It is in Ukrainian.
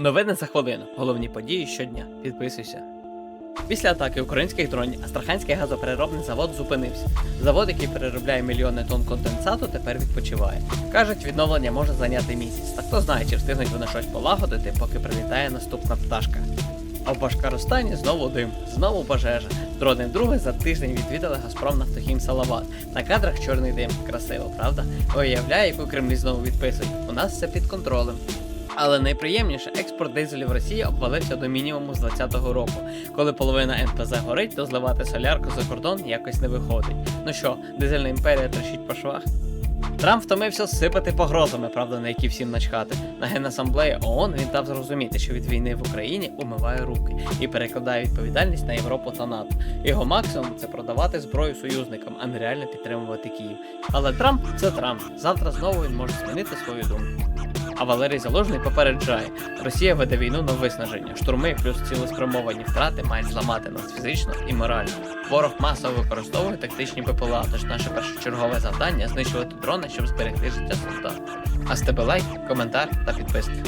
Новини за хвилину. Головні події щодня. Підписуйся. Після атаки українських дронів Астраханський газопереробний завод зупинився. Завод, який переробляє мільйони тонн конденсату, тепер відпочиває. Кажуть, відновлення може зайняти місяць. Та хто знає, чи встигнуть вони щось полагодити, поки прилітає наступна пташка. А в Башкоростані знову дим, знову пожежа. Дрони вдруге за тиждень відвідали Газпром Нафтохім Салават. На кадрах чорний дим. Красиво, правда? Уявляє, яку Кремлі знову відписують. У нас все під контролем. Але найприємніше, експорт дизелів в Росії обвалився до мінімуму з 2020 року. Коли половина НПЗ горить, то зливати солярку за кордон якось не виходить. Ну що, дизельна імперія трещить по швах? Трамп втомився сипати погрозами, правда, на які всім начхати. На генасамблеї ООН він дав зрозуміти, що від війни в Україні умиває руки і перекладає відповідальність на Європу та НАТО. Його максимум це продавати зброю союзникам, а не реально підтримувати Київ. Але Трамп це Трамп. Завтра знову він може змінити свою думку. А Валерій Залужний попереджає: Росія веде війну на виснаження. Штурми плюс цілеспрямовані втрати мають зламати нас фізично і морально. Ворог масово використовує тактичні ППЛА, тож наше першочергове завдання знищувати дрони, щоб зберегти життя солдат. А з тебе лайк, коментар та підписка.